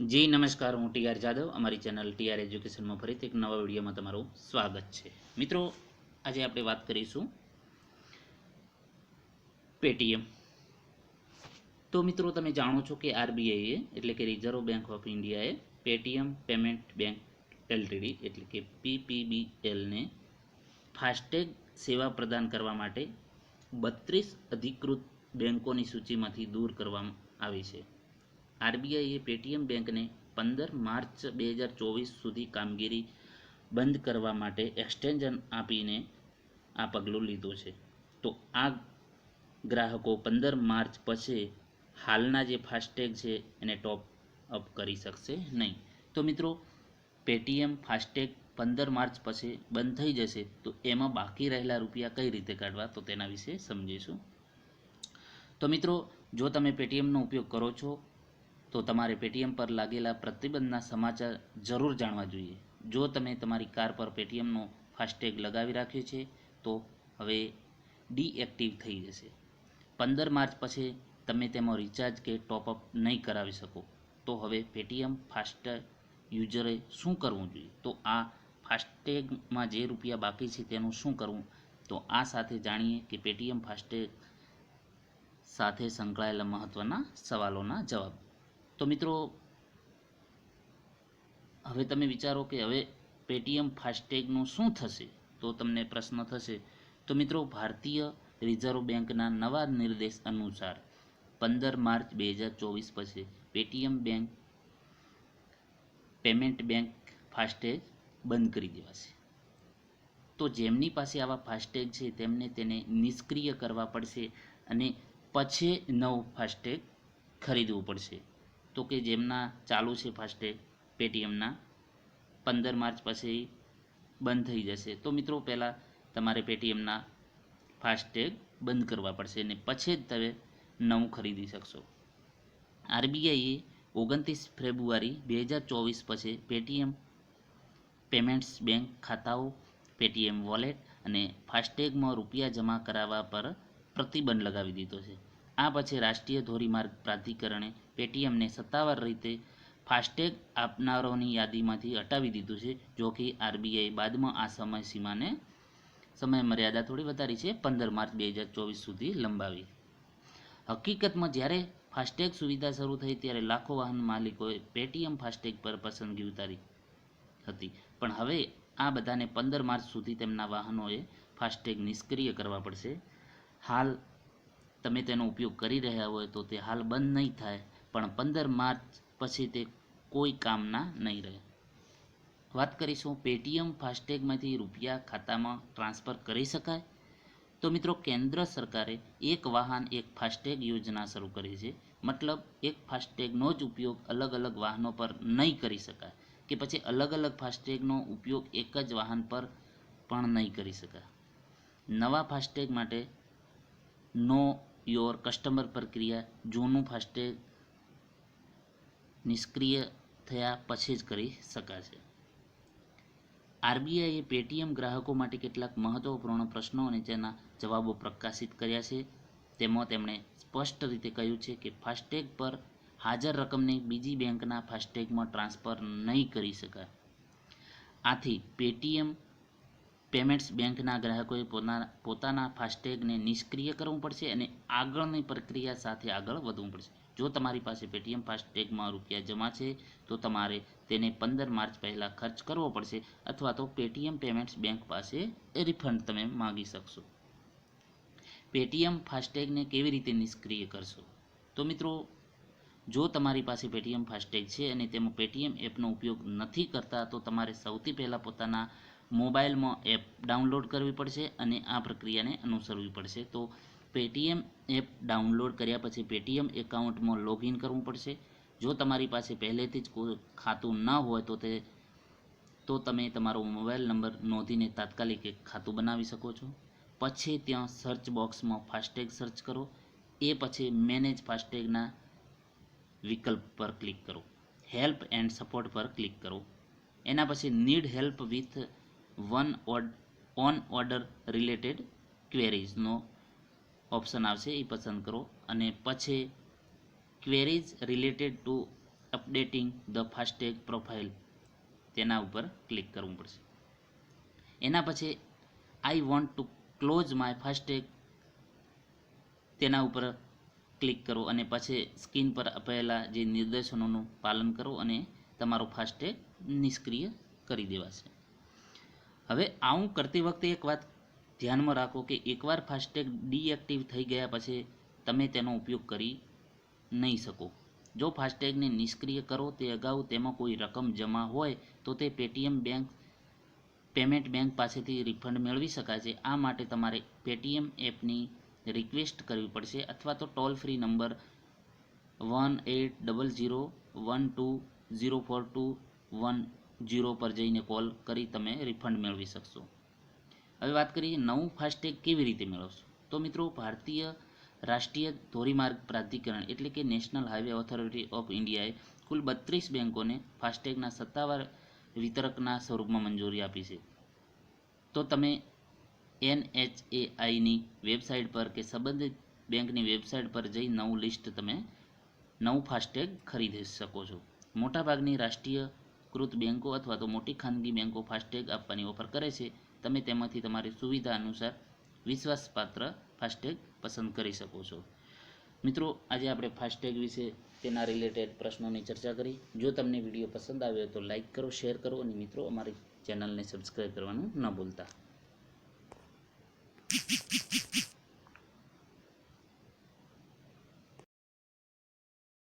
જી, નમસ્કાર, હું ટીઆર જાદવ. અમારી ચેનલ ટીઆર એજ્યુકેશનમાં ફરીથી એક નવા વિડીયોમાં તમારું સ્વાગત છે. મિત્રો, આજે આપણે વાત કરીશું પેટીએમ તો મિત્રો, તમે જાણો છો કે આરબીઆઈએ એટલે કે રિઝર્વ બેંક ઓફ ઇન્ડિયાએ પેટીએમ પેમેન્ટ બેંક એલટીડી એટલે કે પીપીબીએલને ફાસ્ટેગ સેવા પ્રદાન કરવા માટે બત્રીસ અધિકૃત બેંકોની સૂચિમાંથી દૂર કરવામાં આવી છે. આરબીઆઈએ પેટીએમ બેંકને પંદર માર્ચ બે હજાર ચોવીસ સુધી કામગીરી બંધ કરવા માટે એક્સટેન્શન આપીને આ પગલું લીધું છે. તો આ ગ્રાહકો પંદર માર્ચ પછી હાલના જે ફાસ્ટેગ છે એને ટોપ અપ કરી શકશે નહીં. તો મિત્રો, પેટીએમ ફાસ્ટેગ પંદર માર્ચ પછી બંધ થઈ જશે તો એમાં બાકી રહેલા રૂપિયા કઈ રીતે કાઢવા તો તેના વિશે સમજીશું. તો મિત્રો, જો તમે પેટીએમનો ઉપયોગ કરો છો તો તમારે પેટીએમ પર લાગેલા પ્રતિબંધના સમાચાર જરૂર જાણવા જોઈએ. જો તમે તમારી કાર પર પેટીએમનો ફાસ્ટેગ લગાવી રાખ્યો છે, તો હવે ડીએક્ટિવ થઈ જશે. પંદર માર્ચ પછી તમે તેમાં રિચાર્જ કે ટોપઅપ નહીં કરાવી શકો. તો હવે પેટીએમ ફાસ્ટેગ યુઝરે શું કરવું જોઈએ? તો આ ફાસ્ટેગમાં જે રૂપિયા બાકી છે તેનું શું કરવું? તો આ સાથે જાણીએ કે પેટીએમ ફાસ્ટેગ સાથે સંકળાયેલા મહત્ત્વના સવાલોના જવાબ. તો મિત્રો, હવે તમે વિચારો કે હવે પેટીએમ ફાસ્ટેગનું શું થશે? તો તમને પ્રશ્ન થશે, તો મિત્રો, ભારતીય રિઝર્વ બેંકના નવા નિર્દેશ અનુસાર પંદર માર્ચ બે હજાર ચોવીસ પછી Paytm bank, payment bank FASTag બંધ કરી દેવાશે. તો જેમની પાસે આવા ફાસ્ટેગ છે, તેમને તેને નિષ્ક્રિય કરવા પડશે અને પછી નવું ફાસ્ટેગ ખરીદવું પડશે. તો કે જેમના ચાલુ છે ફાસ્ટેગ પેટીએમના, પંદર માર્ચ પછી બંધ થઈ જશે. તો મિત્રો, પહેલાં તમારે પેટીએમના ફાસ્ટેગ બંધ કરવા પડશે અને પછી જ તમે નવું ખરીદી શકશો. આરબીઆઈએ ઓગણત્રીસ ફેબ્રુઆરી બે હજાર ચોવીસ પછી પેટીએમ પેમેન્ટ્સ બેંક ખાતાઓ, પેટીએમ વોલેટ અને ફાસ્ટેગમાં રૂપિયા જમા કરાવવા પર પ્રતિબંધ લગાવી દીધો છે. આ પછી રાષ્ટ્રીય ધોરીમાર્ગ પ્રાધિકરણે પેટીએમને સત્તાવાર રીતે ફાસ્ટેગ આપનારોની યાદીમાંથી હટાવી દીધું છે, જો કે આરબીઆઈ બાદમાં આ સમયસીમાને સમય મર્યાદા થોડી વધારી છે, પંદર માર્ચ બે હજાર ચોવીસ સુધી લંબાવી. હકીકતમાં જ્યારે ફાસ્ટેગ સુવિધા શરૂ થઈ ત્યારે લાખો વાહન માલિકોએ પેટીએમ ફાસ્ટેગ પર પસંદગી ઉતારી હતી. પણ હવે આ બધાને પંદર માર્ચ સુધી તેમના વાહનોએ ફાસ્ટેગ નિષ્ક્રિય કરવા પડશે. હાલ તમે તેનો ઉપયોગ કરી રહ્યા હોય તો તે હાલ બંધ નહીં થાય, પણ પંદર માર્ચ પછી તે કોઈ કામના નહીં રહે. વાત કરીશું પેટીએમ ફાસ્ટેગમાંથી રૂપિયા ખાતામાં ટ્રાન્સફર કરી શકાય? તો મિત્રો, કેન્દ્ર સરકારે એક વાહન, એક ફાસ્ટેગ યોજના શરૂ કરી છે. મતલબ, એક ફાસ્ટેગનો જ ઉપયોગ અલગ અલગ વાહનો પર નહીં કરી શકાય કે પછી અલગ અલગ ફાસ્ટેગનો ઉપયોગ એક જ વાહન પર પણ નહીં કરી શકાય. નવા ફાસ્ટેગ માટે નો યોર કસ્ટમર પ્રક્રિયા જૂનું ફાસ્ટેગ નિષ્ક્રિય થયા પછી જ કરી શકાશે. આરબીઆઈએ પેટીએમ ગ્રાહકો માટે કેટલાક મહત્વપૂર્ણ પ્રશ્નો અને તેના જવાબો પ્રકાશિત કર્યા છે. તેમાં તેમણે સ્પષ્ટ રીતે કહ્યું છે કે ફાસ્ટેગ પર હાજર રકમને બીજી બેંકના ફાસ્ટેગમાં ટ્રાન્સફર નહીં કરી શકાય. આથી પેટીએમ પેમેન્ટ્સ બેંકના ગ્રાહકોએ પોતાના પોતાના ફાસ્ટેગને નિષ્ક્રિય કરવું પડશે અને આગળની પ્રક્રિયા સાથે આગળ વધવું પડશે. જો તમારી પાસે પેટીએમ ફાસ્ટેગમાં રૂપિયા જમા છે, તો તમારે તેને પંદર માર્ચ પહેલાં ખર્ચ કરવો પડશે અથવા તો પેટીએમ પેમેન્ટ્સ બેંક પાસે રિફંડ તમે માગી શકશો. પેટીએમ ફાસ્ટેગને કેવી રીતે નિષ્ક્રિય કરશો? તો મિત્રો, જો તમારી પાસે પેટીએમ ફાસ્ટેગ છે અને તેમાં પેટીએમ એપનો ઉપયોગ નથી કરતા, તો તમારે સૌથી પહેલાં પોતાના મોબાઈલમાં એપ ડાઉનલોડ કરવી પડશે અને આ પ્રક્રિયાને અનુસરવી પડશે. તો પેટીએમ એપ ડાઉનલોડ કર્યા પછી પેટીએમ એકાઉન્ટમાં લોગિન કરવું પડશે. જો તમારી પાસે પહેલેથી જ કોઈ ખાતું ન હોય તો તે, તો તમે તમારો મોબાઈલ નંબર નોંધીને તાત્કાલિક એક ખાતું બનાવી શકો છો. પછી ત્યાં સર્ચ બોક્સમાં ફાસ્ટેગ સર્ચ કરો. એ પછી મેનેજ ફાસ્ટેગના વિકલ્પ પર ક્લિક કરો. હેલ્પ એન્ડ સપોર્ટ પર ક્લિક કરો. એના પછી need help with one on order related ક્વેરીઝનો option આવશે એ પસંદ કરો. અને પછી queries related to updating the FASTag profile તેના ઉપર ક્લિક કરવું પડશે. એના પછી I want to close my FASTag તેના ઉપર ક્લિક કરો. અને પછી સ્ક્રીન પર અપાયેલા જે નિર્દેશનોનું પાલન કરો અને તમારો ફાસ્ટેગ નિષ્ક્રિય કરી દેવાશે. હવે આવું કરતી વખતે એક વાત ધ્યાનમાં રાખો કે એકવાર ફાસ્ટેગ ડીએક્ટિવ થઈ ગયા પછી તમે તેનો ઉપયોગ કરી નહીં શકો. જો ફાસ્ટેગને નિષ્ક્રિય કરો, તે અગાઉ તેમાં કોઈ રકમ જમા હોય, તો તે પેટીએમ બેંક, પેમેન્ટ બેંક પાસેથી રિફંડ મેળવી શકાય છે આ માટે તમારે પેટીએમ એપની રિક્વેસ્ટ કરવી પડશે અથવા તો toll free number one eight double zero one two zero four two one zero પર જઈને કોલ કરી તમે રિફંડ મેળવી શકશો. હવે વાત કરીએ નવું ફાસ્ટેગ કેવી રીતે મેળવશો? તો મિત્રો, ભારતીય રાષ્ટ્રીય ધોરીમાર્ગ પ્રાધિકરણ એટલે કે નેશનલ હાઈવે ઓથોરિટી ઓફ ઇન્ડિયાએ કુલ બત્રીસ બેંકોને ફાસ્ટેગના સત્તાવાર વિતરકના સ્વરૂપમાં મંજૂરી આપી છે. તો તમે એનએચએઆઈની વેબસાઇટ પર કે સંબંધિત બેંકની વેબસાઇટ પર જઈ નવું લિસ્ટ તમે નવું ફાસ્ટેગ ખરીદી શકો છો. મોટાભાગની રાષ્ટ્રીયકૃત બેંકો અથવા તો મોટી ખાનગી બેંકો ફાસ્ટેગ આપવાની ઓફર કરે છે. તમે તેમાંથી તમારી સુવિધા અનુસાર વિશ્વાસપાત્ર ફાસ્ટેગ પસંદ કરી શકો છો. મિત્રો, આજે આપણે ફાસ્ટેગ વિશે તેના રિલેટેડ પ્રશ્નોની ચર્ચા કરી. જો તમને વીડિયો પસંદ આવ્યો તો લાઇક કરો, શેર કરો અને મિત્રો, અમારી ચેનલને સબસ્ક્રાઈબ કરવાનું ન ભૂલતા.